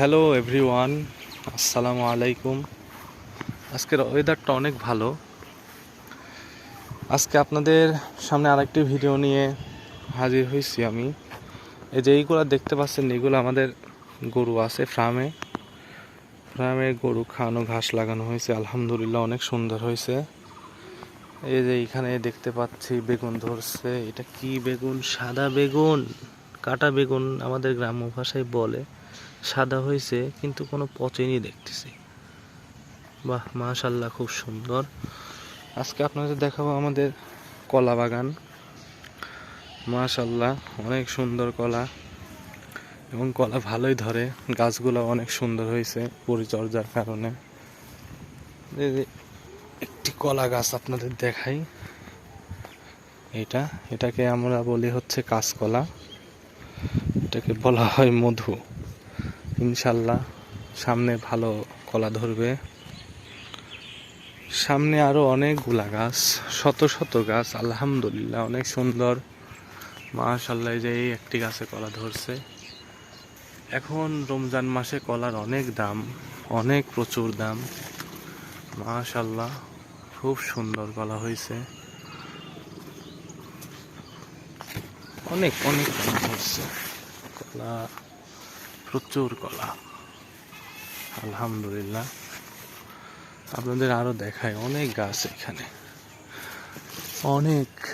Hello everyone আসসালামু আলাইকুম আজকের ওয়েদারটা অনেক ভালো। আজকে আপনাদের সামনে আরেকটি ভিডিও নিয়ে হাজির হয়েছি আমি। এই যে এইগুলো দেখতে পাচ্ছেন, এগুলো আমাদের গরু আছে ফার্মে ফার্মে গরু খাওয়ানো, ঘাস লাগানো হয়েছে। আলহামদুলিল্লাহ অনেক সুন্দর হয়েছে। এই যে এইখানে দেখতে পাচ্ছি বেগুন ধরছে। এটা কি বেগুন? সাদা বেগুন। কাটা বেগুন আমাদের গ্রাম্য ভাষায় বলে। সাদা হয়েছে, কিন্তু কোনো পচেনি দেখতেছি। বাহ মাশাল্লাহ খুব সুন্দর। আজকে আপনাদের দেখাবো আমাদের কলা বাগান। মাশাল্লাহ অনেক সুন্দর কলা। এবং কলা ভালোই ধরে। গাছগুলো অনেক সুন্দর হয়েছে পরিচর্যার কারণে। একটি কলা গাছ আপনাদের দেখাই। এটা, এটাকে আমরা বলি হচ্ছে কাঁচকলা। এটাকে বলা হয় মধু। ইনশাল্লাহ সামনে ভালো কলা ধরবে। সামনে আরও অনেকগুলা গাছ, শত শত গাছ, আলহামদুলিল্লাহ অনেক সুন্দর। মাশাল্লাহ যে এই একটি গাছে কলা ধরছে। এখন রমজান মাসে কলার অনেক দাম, অনেক প্রচুর দাম। মাশাল্লাহ খুব সুন্দর কলা হয়েছে। অনেক অনেক কলা ধরছে কলা প্রচুর কলা। আলহামদুলিল্লাহ। আপনাদের আরও দেখায় অনেক গাছ এখানে। অনেক।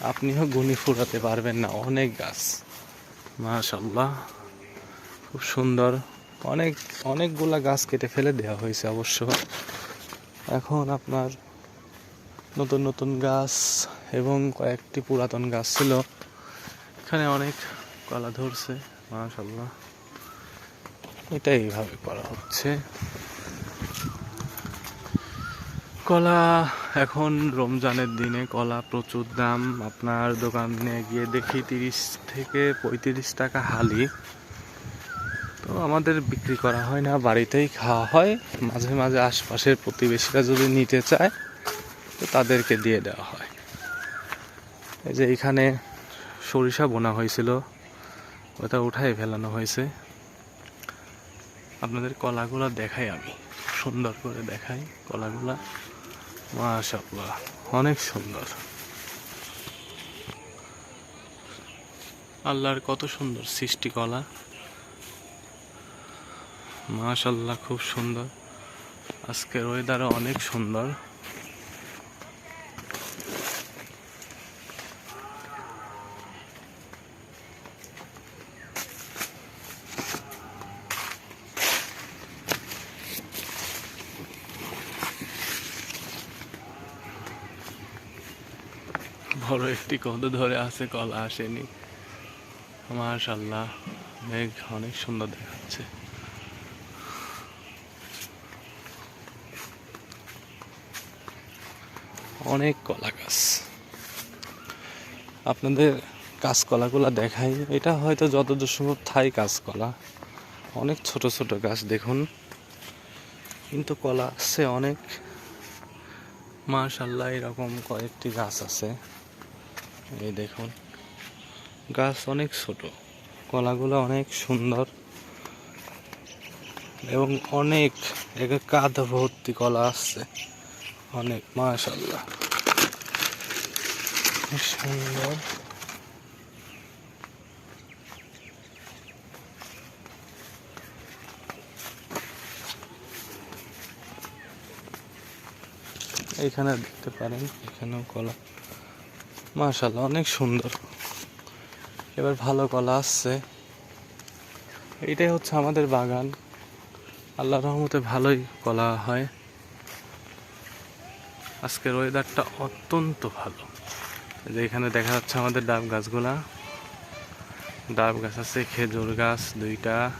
আপনিও গুনি ফুরাতে পারবেন না, অনেক গাছ। মাশাল্লাহ খুব সুন্দর। অনেক, অনেকগুলা গাছ কেটে ফেলে দেওয়া হয়েছে অবশ্য। এখন আপনার নতুন নতুন গাছ এবং কয়েকটি পুরাতন গাছ ছিল। এখানে অনেক কলা ধরছে। মাশাল্লাহ এটা এইভাবে করা হচ্ছে। কলা এখন রমজানের দিনে কলা প্রচুর দাম। আপনার দোকানে গিয়ে দেখি তিরিশ থেকে পঁয়ত্রিশ টাকা হালি। তো আমাদের বিক্রি করা হয় না, বাড়িতেই খাওয়া হয়। মাঝে মাঝে আশপাশের প্রতিবেশীরা যদি নিতে চায়, তো তাদেরকে দিয়ে দেওয়া হয়। এই যে এখানে সরিষা বোনা হয়েছিল। ওটা উঠাই ফেলানো হয়েছে। আপনাদের কলাগুলো দেখাই আমি। সুন্দর করে দেখাই কলাগুলা। মাশাআল্লাহ, অনেক সুন্দর। আল্লাহর কত সুন্দর সৃষ্টি কলা মাশাল্লাহ খুব সুন্দর। আজকের ওয়েদারও অনেক সুন্দর। বড় একটি কদ ধরে আছে কলা আসেনি। মাশাল্লাহ মেঘ অনেক সুন্দর দেখাচ্ছে। অনেক কলা গাছ আপনাদের কাঁচকলাগুলো দেখাই, এটা হয়তো যতদূর সম্ভব থাই কাঁচকলা অনেক ছোট ছোট গাছ, দেখুন। কিন্তু কলা আছে অনেক মাশাল্লাহ এরকম কয়েকটি গাছ আছে। এই দেখুন, গাছ অনেক ছোট, কলাগুলো অনেক সুন্দর, এবং অনেক, এক কাঁধ ভর্তি কলা আসছে, অনেক মাশাল্লাহ সুন্দর। এইখানে দেখতে পারেন, এখানেও কলা মাশাল্লাহ অনেক সুন্দর। এবার ভালো কলা আসছে। এইটাই হচ্ছে আমাদের বাগান। আল্লাহ রহমতে ভালোই কলা হয়। আজকের ওয়েদারটা অত্যন্ত ভালো। যে এখানে দেখা যাচ্ছে আমাদের ডাব গাছগুলা। ডাব গাছ আছে, খেজুর গাছ দুইটা,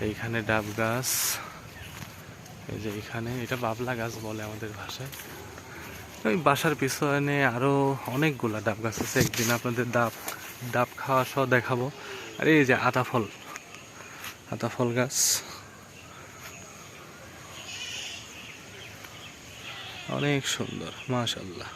এইখানে ডাব গাছ, এই যে এখানে, এটা বাবলা গাছ বলে আমাদের ভাষায়। ওই বাসার পিছনে আরও অনেকগুলো ডাব গাছ আছে। একদিন আপনাদের ডাব ডাব খাওয়া সহ দেখাবো। আর এই যে আতা ফল আতা ফল গাছ। অনেক সুন্দর মাশাল্লাহ